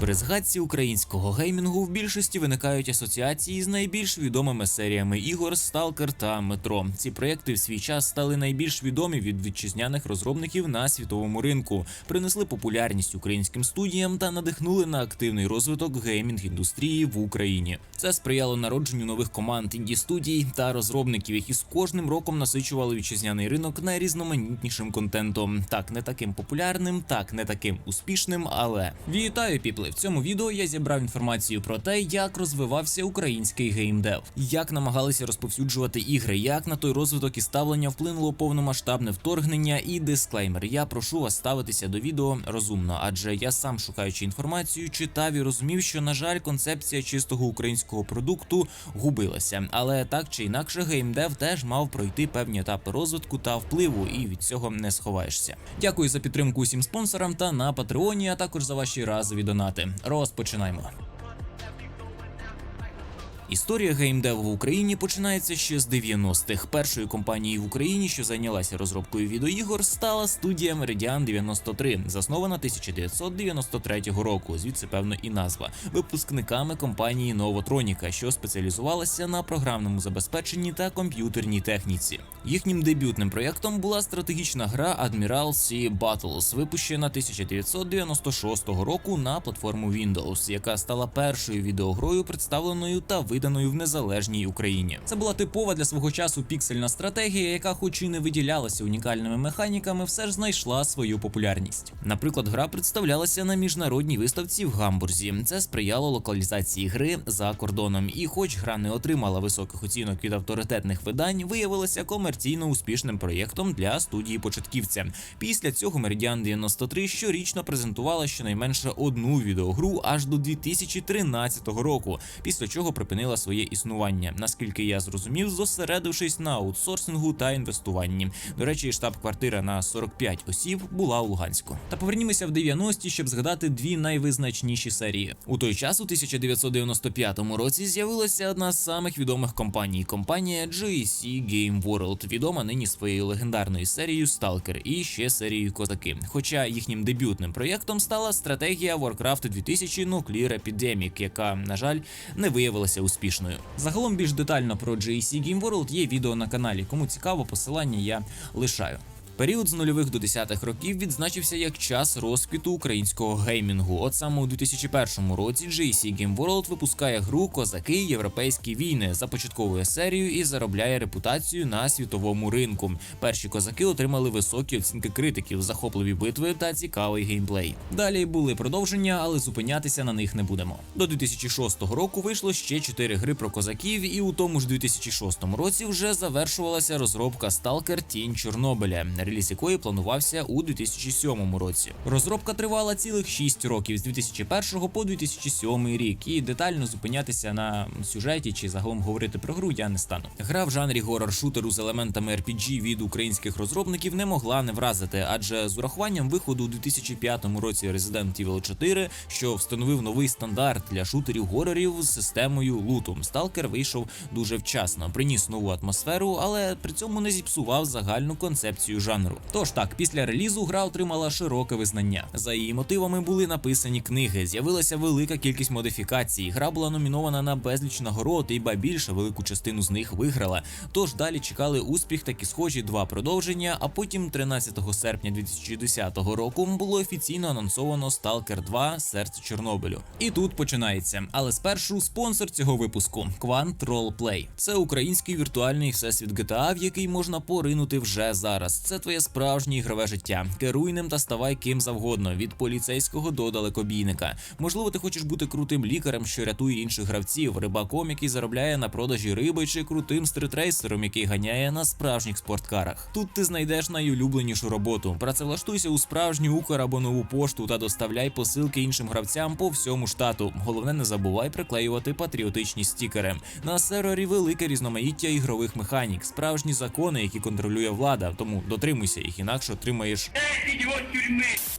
При згадці українського геймінгу в більшості виникають асоціації з найбільш відомими серіями ігор Сталкер та Метро. Ці проекти в свій час стали найбільш відомі від вітчизняних розробників на світовому ринку, принесли популярність українським студіям та надихнули на активний розвиток геймінг індустрії в Україні. Це сприяло народженню нових команд інді студій та розробників, які з кожним роком насичували вітчизняний ринок найрізноманітнішим контентом. Так не таким популярним, так не таким успішним, але вітаю, піпли! В цьому відео я зібрав інформацію про те, як розвивався український геймдев, як намагалися розповсюджувати ігри, як на той розвиток і ставлення вплинуло повномасштабне вторгнення. І дисклеймер. Я прошу вас ставитися до відео розумно, адже я сам шукаючи інформацію, читав і розумів, що на жаль, концепція чистого українського продукту губилася. Але так чи інакше, геймдев теж мав пройти певні етапи розвитку та впливу, і від цього не сховаєшся. Дякую за підтримку усім спонсорам та на Патреоні, а також за ваші разові донати. Розпочинаємо. Історія геймдеву в Україні починається ще з 90-х. Першою компанією в Україні, що зайнялася розробкою відеоігор, стала студія Meridian 93, заснована 1993 року. Звідси певно і назва випускниками компанії Novotronica, що спеціалізувалася на програмному забезпеченні та комп'ютерній техніці. Їхнім дебютним проєктом була стратегічна гра Admiral Sea Battles, випущена 1996 року на платформу Windows, яка стала першою відеогрою, представленою та виданою в незалежній Україні. Це була типова для свого часу піксельна стратегія, яка, хоч і не виділялася унікальними механіками, все ж знайшла свою популярність. Наприклад, гра представлялася на міжнародній виставці в Гамбурзі. Це сприяло локалізації гри за кордоном. І, хоч гра не отримала високих оцінок від авторитетних видань, виявилася комерційно успішним проєктом для студії початківця. Після цього Meridian 93 щорічно презентувала щонайменше одну відеогру аж до 2013 року, після чого припинила своє існування. Наскільки я зрозумів, зосередившись на аутсорсингу та інвестуванні. До речі, штаб-квартира на 45 осіб була у Луганську. Та повернімося в 90-ті, щоб згадати дві найвизначніші серії. У той час, у 1995 році, з'явилася одна з самих відомих компаній компанія GSC Game World, відома нині своєю легендарною серією Stalker і ще серією Козаки. Хоча їхнім дебютним проєктом стала стратегія Warcraft 2000 Nuclear Epidemic, яка, на жаль, не виявилася успішною. Загалом більш детально про GEC Game World є відео на каналі. Кому цікаво, посилання я лишаю. Період з нульових до десятих років відзначився як час розквіту українського геймінгу. От саме у 2001 році GSC Game World випускає гру Козаки Європейські війни, започатковує серію і заробляє репутацію на світовому ринку. Перші козаки отримали високі оцінки критиків, захопливі битви та цікавий геймплей. Далі були продовження, але зупинятися на них не будемо. До 2006 року вийшло ще чотири гри про козаків, і у тому ж 2006 році вже завершувалася розробка Stalker Тінь Чорнобиля реліз якої планувався у 2007 році. Розробка тривала цілих 6 років з 2001 по 2007 рік, і детально зупинятися на сюжеті чи загалом говорити про гру я не стану. Гра в жанрі горор-шутеру з елементами RPG від українських розробників не могла не вразити, адже з урахуванням виходу у 2005 році Resident Evil 4, що встановив новий стандарт для шутерів горорів з системою луту. Сталкер вийшов дуже вчасно, приніс нову атмосферу, але при цьому не зіпсував загальну концепцію жанру. Тож так, після релізу гра отримала широке визнання. За її мотивами були написані книги, з'явилася велика кількість модифікацій. Гра була номінована на безліч нагород, і ба більше велику частину з них виграла. Тож далі чекали успіх такі схожі два продовження. А потім, 13 серпня 2010 року, було офіційно анонсовано Stalker 2 Серце Чорнобилю. І тут починається. Але спершу спонсор цього випуску Quant Roleplay. Це український віртуальний всесвіт GTA, в який можна поринути вже зараз. Це твоє справжнє ігрове життя. Керуй ним та ставай ким завгодно, від поліцейського до далекобійника. Можливо, ти хочеш бути крутим лікарем, що рятує інших гравців, рибаком, який заробляє на продажі риби, чи крутим стритрейсером, який ганяє на справжніх спорткарах. Тут ти знайдеш найулюбленішу роботу. Працевлаштуйся у справжню Укр або нову пошту та доставляй посилки іншим гравцям по всьому штату. Головне, не забувай приклеювати патріотичні стікери. На сервері велике різноманіття ігрових механік, справжні закони, які контролює влада. Тому дотримуйся їх, інакше отримаєш.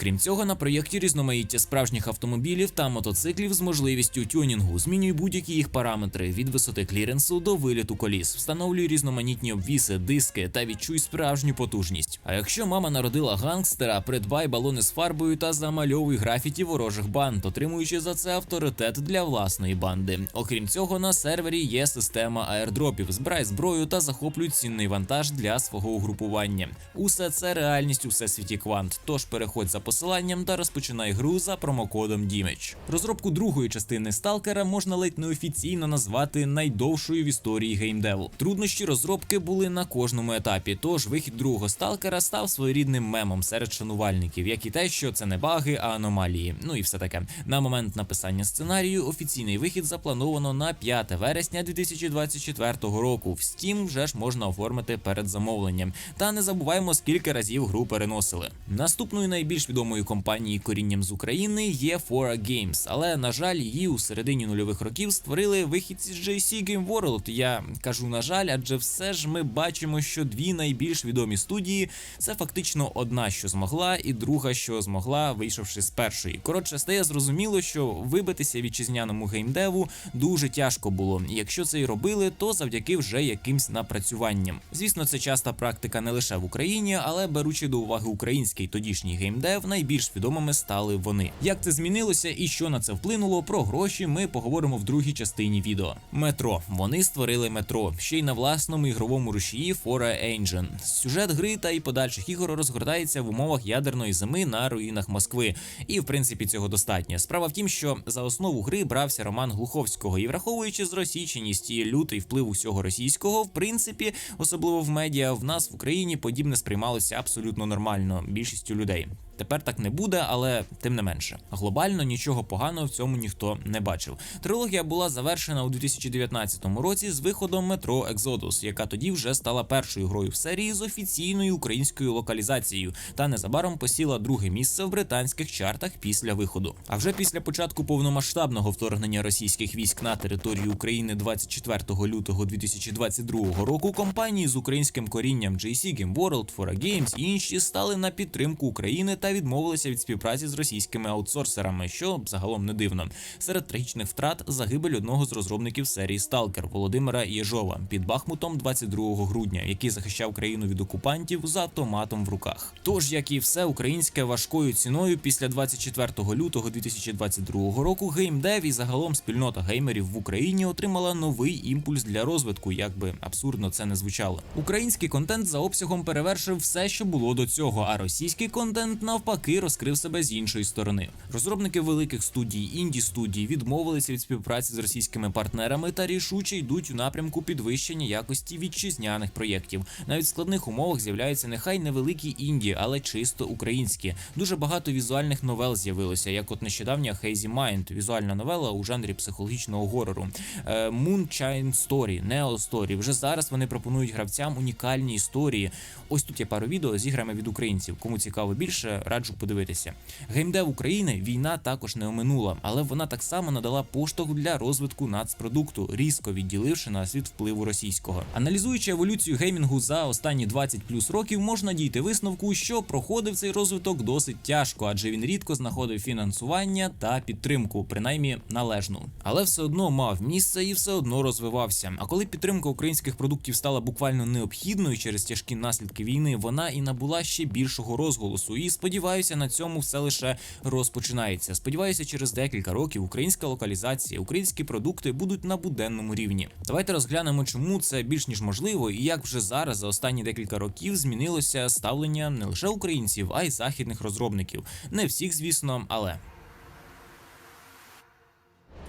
Крім цього, на проєкті різноманіття справжніх автомобілів та мотоциклів з можливістю тюнінгу, змінює будь-які їх параметри від висоти кліренсу до виліту коліс, встановлює різноманітні обвіси, диски та відчуй справжню потужність. А якщо мама народила гангстера, придбай балони з фарбою та замальовуй графіті ворожих банд, отримуючи за це авторитет для власної банди. Окрім цього, на сервері є система аердропів. Збирай зброю та захоплюй цінний вантаж для свого угрупування. Усе це реальність у всесвіті квант. Тож переходь за посиланням та розпочинай гру за промокодом Дімеч. Розробку другої частини сталкера можна ледь неофіційно назвати найдовшою в історії геймдеву. Труднощі розробки були на кожному етапі. Тож вихід другого сталкера став своєрідним мемом серед шанувальників, як і те, що це не баги, а аномалії. Ну і все таке. На момент написання сценарію офіційний вихід заплановано на 5 вересня 2024 року. В Steam вже ж можна оформити перед замовленням. Та не забуваємо, скільки разів гру переносили. Наступною найбільш відомою компанією корінням з України є Fora Games, але на жаль, її у середині нульових років створили вихідці з JC Game World. Я кажу на жаль, адже все ж ми бачимо, що дві найбільш відомі студії це фактично одна, що змогла, і друга, що змогла, вийшовши з першої. Коротше, стає зрозуміло, що вибитися вітчизняному геймдеву дуже тяжко було. Якщо це і робили, то завдяки вже якимсь напрацюванням. Звісно, це часта практика не лише в Україні, але беручи до уваги український тодішній геймдев, найбільш відомими стали вони. Як це змінилося і що на це вплинуло, про гроші ми поговоримо в другій частині відео. Метро вони створили метро ще й на власному ігровому рушії Fora Engine. Сюжет гри та і подальших ігор розгортається в умовах ядерної зими на руїнах Москви. І в принципі цього достатньо. Справа в тім, що за основу гри брався Роман Глуховського, і враховуючи зросійченість і лютий вплив усього російського, в принципі, особливо в медіа, в нас в Україні подібне сприймалося абсолютно нормально більшістю людей. Тепер так не буде, але тим не менше. Глобально нічого поганого в цьому ніхто не бачив. Трилогія була завершена у 2019 році з виходом метро Exodus, яка тоді вже стала першою грою в серії з офіційною українською локалізацією, та незабаром посіла друге місце в британських чартах після виходу. А вже після початку повномасштабного вторгнення російських військ на територію України 24 лютого 2022 року компанії з українським корінням JC Game World, Fora Games і інші стали на підтримку України відмовилися від співпраці з російськими аутсорсерами, що загалом не дивно. Серед трагічних втрат загибель одного з розробників серії Сталкер Володимира Єжова під Бахмутом 22 грудня, який захищав країну від окупантів з автоматом в руках. Тож, як і все українське важкою ціною, після 24 лютого 2022 року геймдев і загалом спільнота геймерів в Україні отримала новий імпульс для розвитку, як би абсурдно це не звучало. Український контент за обсягом перевершив все, що було до цього, а російський контент навпаки розкрив себе з іншої сторони. Розробники великих студій, інді студій відмовилися від співпраці з російськими партнерами та рішуче йдуть у напрямку підвищення якості вітчизняних проєктів. Навіть в складних умовах з'являються нехай невеликі інді, але чисто українські. Дуже багато візуальних новел з'явилося, як от нещодавня Hazy Mind, візуальна новела у жанрі психологічного горору. Е, Moonshine Story, Neo Story. Вже зараз вони пропонують гравцям унікальні історії. Ось тут є пару відео з іграми від українців. Кому цікаво більше, раджу подивитися. Геймдев України війна також не оминула, але вона так само надала поштовх для розвитку нацпродукту, різко відділивши нас від впливу російського. Аналізуючи еволюцію геймінгу за останні 20 плюс років, можна дійти висновку, що проходив цей розвиток досить тяжко, адже він рідко знаходив фінансування та підтримку, принаймні належну. Але все одно мав місце і все одно розвивався. А коли підтримка українських продуктів стала буквально необхідною через тяжкі наслідки війни, вона і набула ще більшого розголосу. І сподіваюся, на цьому все лише розпочинається. Сподіваюся, через декілька років українська локалізація, українські продукти будуть на буденному рівні. Давайте розглянемо, чому це більш ніж можливо, і як вже зараз за останні декілька років змінилося ставлення не лише українців, а й західних розробників. Не всіх, звісно, але.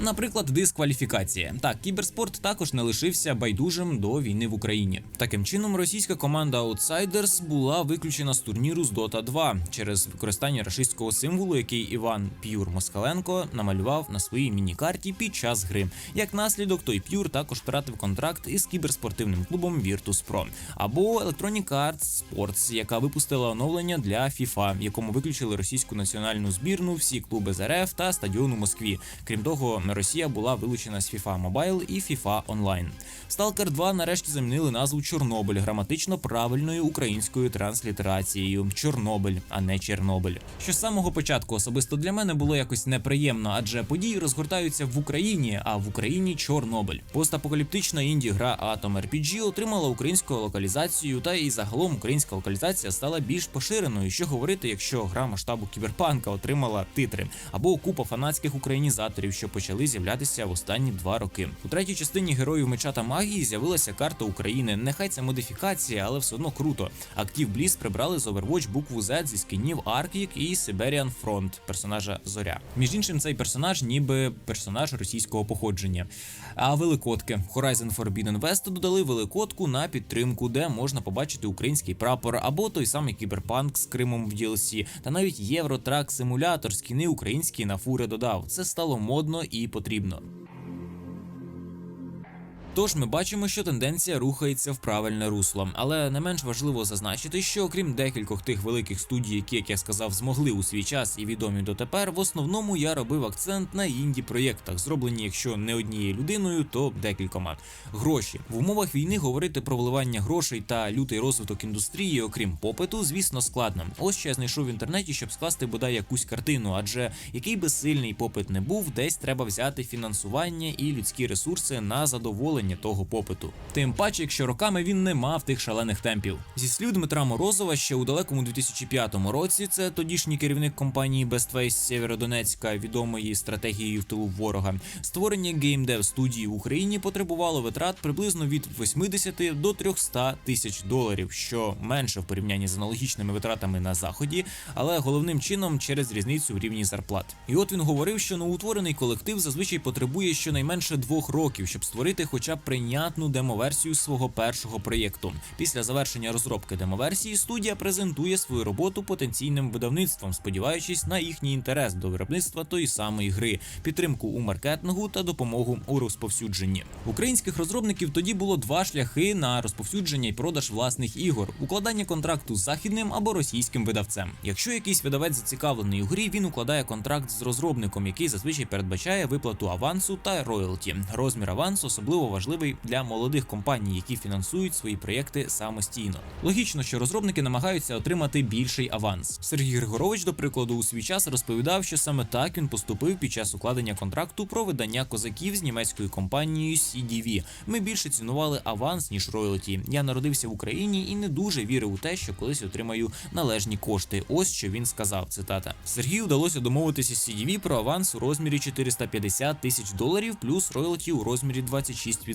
Наприклад, дискваліфікація. Так, кіберспорт також не лишився байдужим до війни в Україні. Таким чином, російська команда Outsiders була виключена з турніру з Dota 2 через використання рашистського символу, який Іван П'юр Москаленко намалював на своїй міні-карті під час гри. Як наслідок, той П'юр також втратив контракт із кіберспортивним клубом Virtus.pro. або Electronic Arts Sports, яка випустила оновлення для FIFA, якому виключили російську національну збірну, всі клуби з РФ та стадіон у Москві. Крім того, Росія була вилучена з FIFA Mobile і FIFA Online. Stalker 2 нарешті замінили назву Чорнобиль граматично правильною українською транслітерацією Чорнобиль, а не Чернобиль. Що з самого початку особисто для мене було якось неприємно, адже події розгортаються в Україні, а в Україні Чорнобиль. Постапокаліптична інді гра Atom RPG отримала українську локалізацію, та і загалом українська локалізація стала більш поширеною. Що говорити, якщо гра масштабу кіберпанка отримала титри або купа фанатських українізаторів, що почали з'являтися в останні два роки. У третій частині героїв меча та магії з'явилася карта України. Нехай це модифікація, але все одно круто. Актив Бліс прибрали з Overwatch букву Z зі скінів Arctic і Siberian Front персонажа Зоря. Між іншим, цей персонаж ніби персонаж російського походження. А великодки в Horizon Forbidden West додали великодку на підтримку, де можна побачити український прапор або той самий кіберпанк з Кримом в DLC, та навіть Євротрак симулятор скіни українські на фури додав. Це стало модно і потрібно. Тож ми бачимо, що тенденція рухається в правильне русло, але не менш важливо зазначити, що окрім декількох тих великих студій, які, як я сказав, змогли у свій час і відомі дотепер, в основному я робив акцент на інді проєктах, зроблені, якщо не однією людиною, то декількома. Гроші в умовах війни говорити про вливання грошей та лютий розвиток індустрії, окрім попиту, звісно, складно. Ось що я знайшов в інтернеті, щоб скласти бодай якусь картину, адже який би сильний попит не був, десь треба взяти фінансування і людські ресурси на задоволення того попиту. Тим паче, якщо роками він не мав тих шалених темпів. Зі слів Дмитра Морозова, ще у далекому 2005 році, це тодішній керівник компанії Best Face Сєвєродонецька, відомої стратегією в тилу ворога. Створення геймдев студії в Україні потребувало витрат приблизно від 80 до 300 тисяч доларів, що менше в порівнянні з аналогічними витратами на заході, але головним чином через різницю в рівні зарплат. І от він говорив, що новоутворений колектив зазвичай потребує щонайменше двох років, щоб створити хоча б прийнятну демоверсію свого першого проєкту. Після завершення розробки демоверсії студія презентує свою роботу потенційним видавництвом, сподіваючись на їхній інтерес до виробництва тої самої гри, підтримку у маркетингу та допомогу у розповсюдженні. Українських розробників тоді було два шляхи на розповсюдження і продаж власних ігор: укладання контракту з західним або російським видавцем. Якщо якийсь видавець зацікавлений у грі, він укладає контракт з розробником, який зазвичай передбачає виплату авансу та роялті. Розмір авансу особливо важливий для молодих компаній, які фінансують свої проєкти самостійно. Логічно, що розробники намагаються отримати більший аванс. Сергій Григорович, до прикладу, у свій час розповідав, що саме так він поступив під час укладення контракту про видання козаків з німецькою компанією CDV. Ми більше цінували аванс ніж роялті. Я народився в Україні і не дуже вірив у те, що колись отримаю належні кошти. Ось що він сказав. Цитата Сергію вдалося домовитися з CDV про аванс у розмірі 450 тисяч доларів, плюс роялті у розмірі 26%.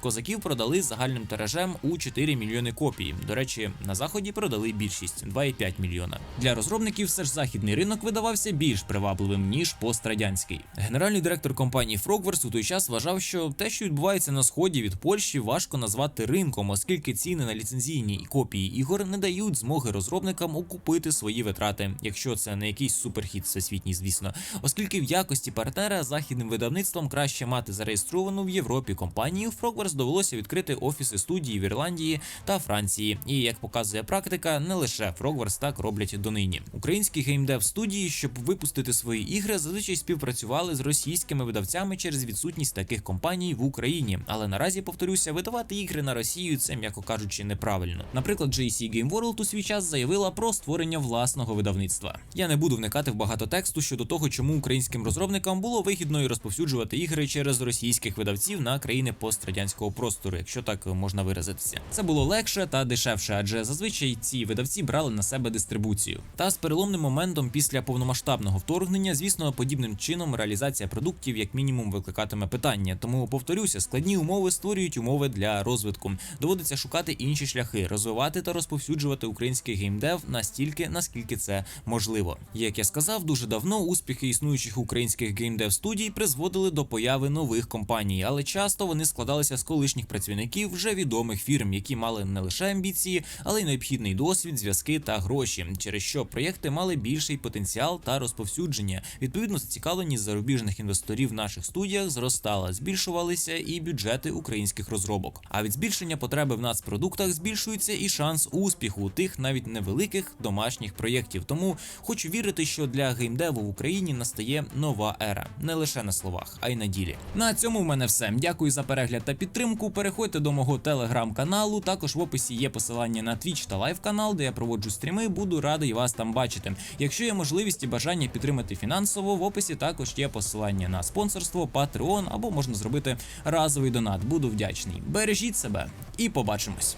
Козаків продали загальним тиражем у 4 мільйони копій. До речі, на заході продали більшість 2,5 мільйона. Для розробників все ж західний ринок видавався більш привабливим ніж пострадянський. Генеральний директор компанії Frogwares у той час вважав, що те, що відбувається на сході від Польщі, важко назвати ринком, оскільки ціни на ліцензійні копії ігор не дають змоги розробникам окупити свої витрати, якщо це не якийсь суперхіт всесвітній, звісно, оскільки в якості партнера західним видавництвом краще мати зареєстровану в Європі компанію, Frogwares довелося відкрити офіси студії в Ірландії та Франції. І як показує практика, не лише Frogwares так роблять донині. Українські геймдев студії, щоб випустити свої ігри, зазвичай співпрацювали з російськими видавцями через відсутність таких компаній в Україні. Але наразі повторюся, видавати ігри на Росію це, м'яко кажучи, неправильно. Наприклад, JC Game World у свій час заявила про створення власного видавництва. Я не буду вникати в багато тексту щодо того, чому українським розробникам було вигідно і розповсюджувати ігри через російських видавців на країни пострадянського простору, якщо так можна виразитися. Це було легше та дешевше, адже зазвичай ці видавці брали на себе дистрибуцію. Та з переломним моментом після повномасштабного вторгнення, звісно, подібним чином реалізація продуктів як мінімум викликатиме питання. Тому повторюся, складні умови створюють умови для розвитку. Доводиться шукати інші шляхи, розвивати та розповсюджувати український геймдев настільки, наскільки це можливо. Як я сказав, дуже давно успіхи існуючих українських геймдев студій призводили до появи нових компаній, але часто вони складалися з колишніх працівників вже відомих фірм, які мали не лише амбіції, але й необхідний досвід, зв'язки та гроші, через що проєкти мали більший потенціал та розповсюдження. Відповідно, зацікавленість зарубіжних інвесторів в наших студіях зростала, збільшувалися і бюджети українських розробок. А від збільшення потреби в нацпродуктах збільшується і шанс успіху тих навіть невеликих домашніх проєктів. Тому хочу вірити, що для геймдеву в Україні настає нова ера, не лише на словах, а й на ділі. На цьому в мене все. Дякую за перегляд та підтримку. Переходьте до мого телеграм-каналу. Також в описі є посилання на Twitch та лайв канал, де я проводжу стріми. Буду радий вас там бачити. Якщо є можливість і бажання підтримати фінансово, в описі також є посилання на спонсорство, Patreon або можна зробити разовий донат. Буду вдячний. Бережіть себе і побачимось.